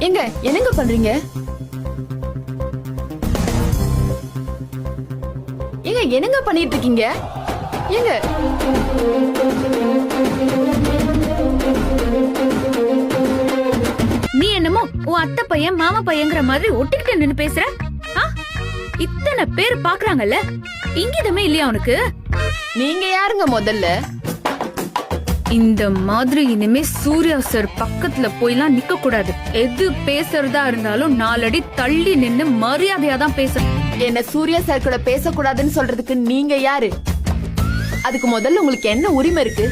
எங்க என்னங்க பண்றீங்க? ஏங்க என்னங்க பண்ணிட்டு இருக்கீங்க ஏங்க. நீ என்னமோ உன் அத்தை பையன் மாமா பையங்கிற மாதிரி ஒட்டிக்கிட்டு நின்னு பேசுற? ஆ? இத்தனை பேர் பாக்குறாங்கல்ல? இங்கிதமே இல்லையா உனக்கு? நீங்க யாருங்க முதல்ல? இந்த மாதிரி இனிமே சூர்யா சார் பக்கத்துல போய்லாம் நிக்க கூடாது எது பேசுறதா இருந்தாலும் நாலடி தள்ளி நின்னு மரியாதையா தான் பேசணும் என்ன சூர்யா சார் கூட பேசக்கூடாதுன்னு சொல்றதுக்கு நீங்க யாரு? அதுக்கு முதல்ல உங்களுக்கு என்ன உரிமை இருக்கு?